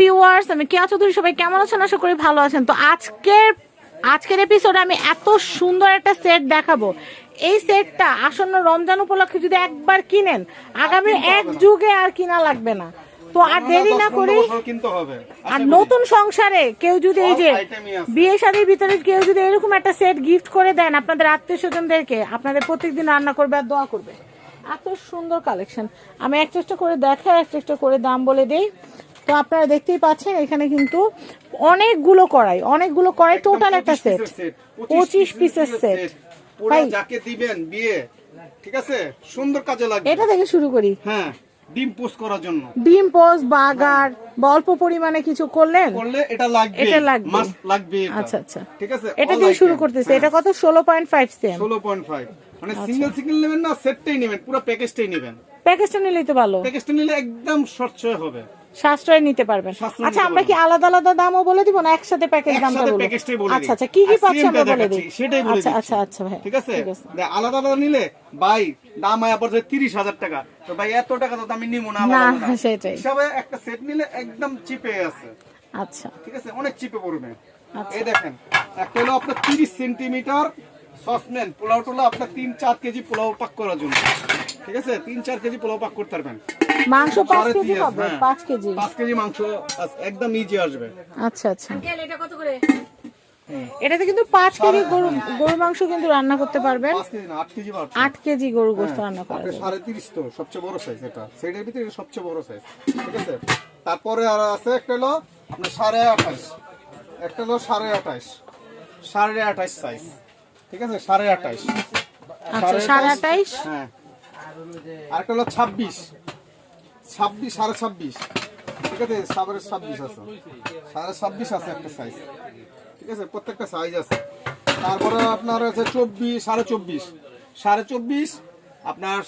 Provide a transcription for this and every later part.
Viewers আমি কেয়া চৌধুরী সবাই কেমন আছেন? আশা করি ভালো আছেন। তো আজকের আজকের এপিসোডে আমি এত সুন্দর একটা সেট দেখাবো। এই সেটটা আসন্ন রমজান উপলক্ষে যদি একবার কিনেন আগামী এক যুগে আর কিনা লাগবে না। তো আর দেরি না করি আর নতুন সংসারে কেউ যদি এই যে। বিয়ে শাড়ির ভিতরে কেউ যদি এরকম একটা সেট গিফট করে দেন আপনাদের আত্মীয় স্বজনদেরকে আপনাদের প্রত্যেকদিন রান্না করবে আর দোয়া করবে। এত সুন্দর কালেকশন আমি একটা একটা করে দেখাই একটা একটা করে দাম বলে দেই। তো আপনারা দেখতেই পাচ্ছেন এখানে কিন্তু অনেকগুলো কড়াই অনেকগুলো কড়াই টোটাল একটা সেট পঁচিশ পিসের সেট যাকে দিবেন বিয়ে ঠিক আছে? সুন্দর কাজে লাগবে। এটা থেকে শুরু করি। হ্যাঁ ডিম পোস্ট করার জন্য। ডিম পোস্ট বাগার অল্প পরিমাণে কিছু করলেন করলে এটা লাগবে এটা লাগবে। মাস্ট লাগবে আচ্ছা আচ্ছা। ঠিক আছে? এটা দিয়ে শুরু করতেছে। এটা কত? ষোলো পয়েন্ট ফাইভ সেম ষোলো পয়েন্ট ফাইভ মানে আচ্ছা। সিঙ্গেল সিঙ্গেল নেবেন না সেটটাই নেবেন পুরো প্যাকেজটাই নেবেন। প্যাকেজটা নিলেই তো ভালো। প্যাকেজটা নিলে একদম সচ্ছয় হবে। সাশ্রয় নিতে পারবেন। আচ্ছা আমরা কি আলাদা আলাদা দামও বলে দিব না একসাথে প্যাকেজ দামটা বলব বলে? আচ্ছা আচ্ছা কি কি পাচ্ছি আমরা বলে দিই? সেটাই বলে আচ্ছা আচ্ছা আচ্ছা ভাই। ঠিক আছে? আলাদা আলাদা নিলে ভাই দাম আয়া পড়ছে তিরিশ হাজার টাকা। তো ভাই এত টাকা তো আমি নিবো না আলাদা না, সেটাই। হিসাবে একটা সেট নিলে একদম চিপে আছে। আচ্ছা। ঠিক আছে? অনেক চিপে পড়বে। আচ্ছা। এই দেখেন একটা হলো আপনার তিরিশ সেন্টিমিটার সসম্যান পোলাও টোলা আপনার তিন চার কেজি পোলাও পাক করার জন্য। ঠিক আছে? তিন চার কেজি পোলাও পাক করতে পারবেন। মাংস পাঁচ কেজি হবে হ্যাঁ। পাঁচ কেজি। পাঁচ কেজি মাংস একদম ইজি আসবে। আচ্ছা আচ্ছা। এটাতে কিন্তু পাঁচ কেজি গরু গরু মাংস কিন্তু রান্না করতে পারবেন। পাঁচ কেজি না আট কেজি পারবে আট কেজি গরু গোস্ত রান্না করা আপনার যাবে। সাড়ে তিরিশ তো সবচেয়ে বড় সাইজ এটা। সেটার ভিতরে সবচেয়ে বড় সাইজ ঠিক আছে? তারপরে আর আছে একটা হলো আপনার সাড়ে আঠাশ। একটা হলো সাড়ে আঠাশ। সাড়ে আঠাশ সাইজ ঠিক আছে? সাড়ে আঠাশ। আচ্ছা সাড়ে আঠাইশ হ্যাঁ। আরেকটা হলো ছাব্বিশ। ছাব্বিশ সাড়ে ছাব্বিশ। ঠিক আছে? সাড়ে ছাব্বিশ আছে। সাড়ে ছাব্বিশ আছে একটা সাইজ ঠিক আছে? প্রত্যেকটা সাইজ আছে। তারপরে আপনার আছে চব্বিশ সাড়ে চব্বিশ। সাড়ে চব্বিশ আপনার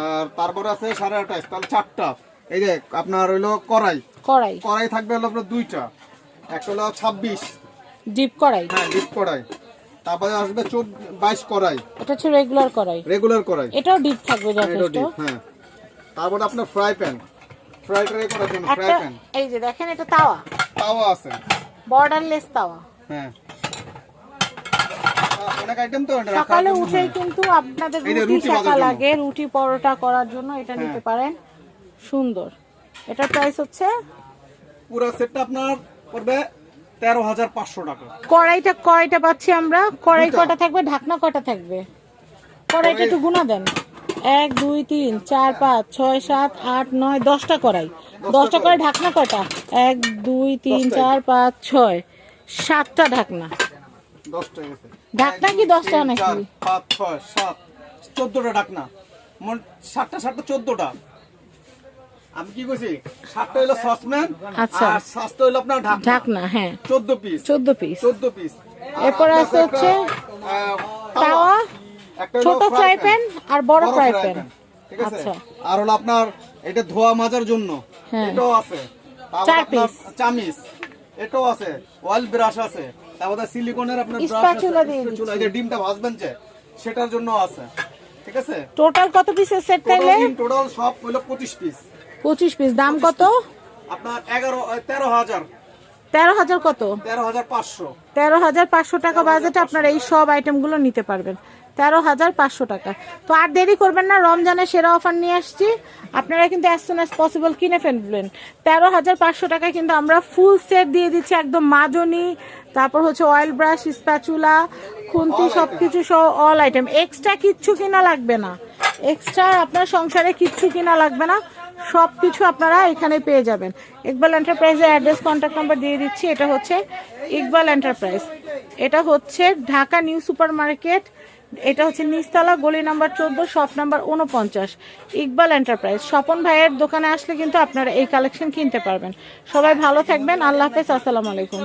আর তারপরে আছে সাড়ে আঠাশ। তাহলে চারটা। এই যে আপনার হইল কড়াই। কড়াই। কড়াই থাকবে হলো আপনার দুইটা। একটা হলো ছাব্বিশ। ডিপ কড়াই। হ্যাঁ ডিপ কড়াই। তারপরে আসবে চোদ্দ বাইশ কড়াই। এটা হচ্ছে রেগুলার কড়াই। রেগুলার কড়াই। এটাও ডিপ থাকবে এটাও যথেষ্ট। হ্যাঁ। তারপরে আপনার ফ্রাই প্যান ফ্রাই ট্রাই করার জন্য ফ্রাই প্যান এই যে দেখেন এটা তাওয়া। তাওয়া আছে। বর্ডারলেস তাওয়া। হ্যাঁ। অনেক আইটেম তো সকালে উঠেই হ্যাঁ। কিন্তু আপনাদের এই যে রুটি শাকা লাগে রুটি পরোটা করার জন্য এটা হ্যাঁ। নিতে পারেন। সুন্দর। এটার প্রাইস হচ্ছে পুরো সেটটা আপনার পড়বে তেরো হাজার পাঁচশো টাকা। কড়াইটা কয়টা পাচ্ছি আমরা? কড়াই। কটা থাকবে? ঢাকনা কটা থাকবে? কড়াইটা একটু গুণা দেন। এক দুই তিন চার পাঁচ ছয় সাত আট নয় দশটা কড়াই। দশটা কড়াই ঢাকনা কটা এক দুই তিন। চার পাঁচ ছয় সাতটা ঢাকনা। ঢাকনা কি দশটা নাকি? পাঁচ ছয় সাত চোদ্দটা ডাকনা মোট সাতটা সাতটা চোদ্দটা। আমি কি কইছি? সাতটা হইল সসম্যান আচ্ছা। আর সাতটা হইল আপনার ঢাকনা। ঢাকনা হ্যাঁ। চোদ্দ পিস চোদ্দ পিস চোদ্দ পিস এরপরে আছে হচ্ছে তাওয়া, হলো ছোট ফ্রাই প্যান আর বড় ফ্রাই প্যান ঠিক আছে? আচ্ছা। আর হলো আপনার এটা ধোয়া মাজার জন্য। হ্যাঁ। এটাও আছে। চার আপনার চামিচ। এটাও আছে। অয়েল ব্রাশ আছে। তারপরে সিলিকনের আপনার ব্রাশ আছে। ডিমটা ভাজবেন যে সেটার জন্য আছে। ঠিক আছে? টোটাল কত পিসের সেট তাইলে টোটাল সব হলো পঁচিশ পিস পঁচিশ পিস দাম কত? আপনার এগারো তেরো হাজার। তেরো হাজার কত? তেরো হাজার পাঁচশো। তেরো হাজার পাঁচশো টাকা বাজেটে আপনারা এই সব আইটেমগুলো নিতে পারবেন। তেরো হাজার পাঁচশো টাকা। তো আর দেরি করবেন না রমজানের সেরা অফার নিয়ে আসছি। আপনারা কিন্তু অ্যাজ সুন অ্যাজ পসিবল কিনে ফেলবেন। তেরো হাজার পাঁচশো টাকায় কিন্তু আমরা ফুল সেট দিয়ে দিচ্ছি একদম মাজনি তারপর হচ্ছে অয়েল ব্রাশ স্প্যাচুলা খুন্তি সব কিছু সহ অল আইটেম এক্সট্রা কিচ্ছু কিনা লাগবে না। এক্সট্রা আপনার সংসারে কিচ্ছু কিনা লাগবে না। সব কিছু আপনারা এখানে পেয়ে যাবেন। ইকবাল এন্টারপ্রাইজের অ্যাড্রেস কন্ট্যাক্ট নাম্বার দিয়ে দিচ্ছি, এটা হচ্ছে ইকবাল এন্টারপ্রাইজ এটা হচ্ছে ঢাকা নিউ সুপার মার্কেট এটা হচ্ছে নিচতলা, গলি নাম্বার চোদ্দ, শপ নাম্বার উনপঞ্চাশ ইকবাল এন্টারপ্রাইজ স্বপন ভাইয়ের দোকানে আসলে কিন্তু আপনারা এই কালেকশন কিনতে পারবেন। সবাই ভালো থাকবেন, আল্লাহ হাফেজ, আসসালামু আলাইকুম।